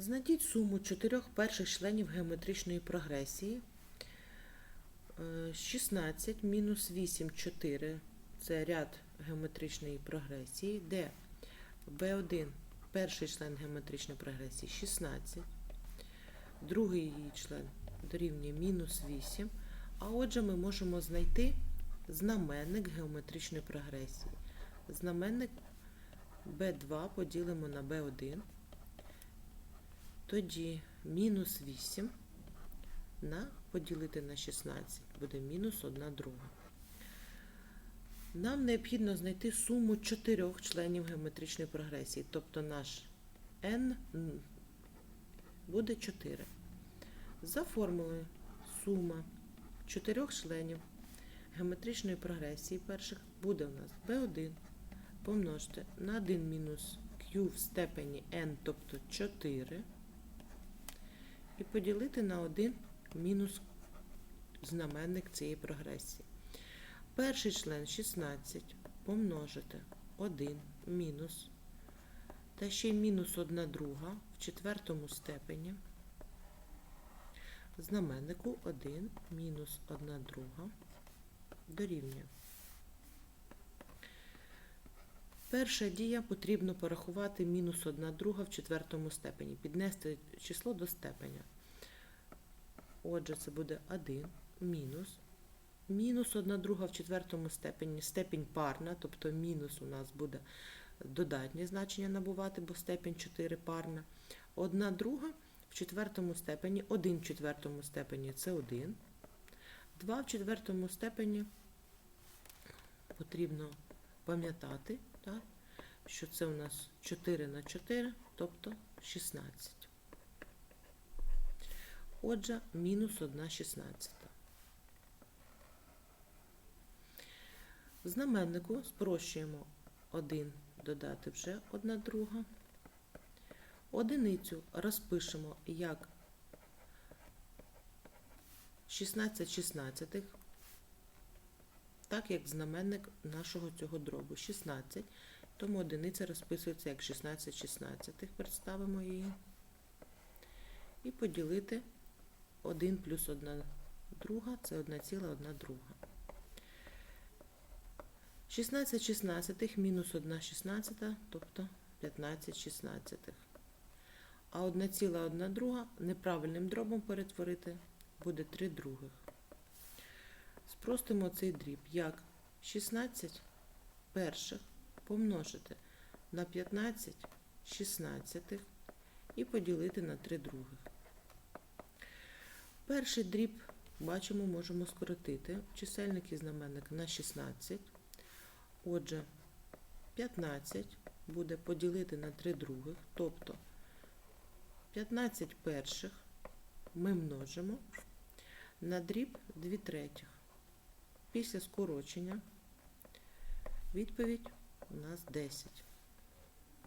Знайдіть суму чотирьох перших членів геометричної прогресії. Е, 16 мінус 8, 4 це ряд геометричної прогресії, де B1 перший член геометричної прогресії 16, другий її член дорівнює мінус 8. А отже, ми можемо знайти знаменник геометричної прогресії. Знаменник B2 поділимо на B1. Тоді мінус 8 на поділити на 16 буде мінус 1 друга. Нам необхідно знайти суму чотирьох членів геометричної прогресії, тобто наш n буде 4. За формулою сума чотирьох членів геометричної прогресії перших буде у нас b1 помножити на 1 мінус q в степені n, тобто 4, і поділити на 1 мінус знаменник цієї прогресії. Перший член 16 помножити 1 мінус, та ще й мінус 1 друга в четвертому степені. Знаменнику 1 мінус 1 друга дорівнює. Перша дія потрібно порахувати мінус 1 друга в четвертому степені, піднести число до степеня. Отже, це буде 1 мінус. Мінус 1 друга в четвертому степені, степінь парна, тобто мінус у нас буде додатнє значення набувати, бо степінь 4 парна. 1 друга в четвертому степені, 1 в четвертому степені це 1. 2 в четвертому степені потрібно пам'ятати, так, що це у нас 4 на 4, тобто 16. Отже, мінус 1 шістнадцята. В знаменнику спрощуємо 1 додати вже 1 друга. Одиницю розпишемо як 16 шістнадцятих, так як знаменник нашого цього дробу 16, тому одиниця розписується як 16 шістнадцятих, представимо її. І поділити 1 плюс 1 друга це 1,1 друга. 16 шістнадцятих мінус 1 шістнадцята, тобто 15 шістнадцятих. А 1,1 друга неправильним дробом перетворити буде 3 других. Спростимо цей дріб як 16 перших помножити на 15 шістнадцятих і поділити на 3 других. Перший дріб, бачимо, можемо скоротити чисельник і знаменник на 16. Отже, 15 буде поділити на 3 других, тобто 15 перших ми множимо на дріб 2 третіх. Після скорочення відповідь у нас 10.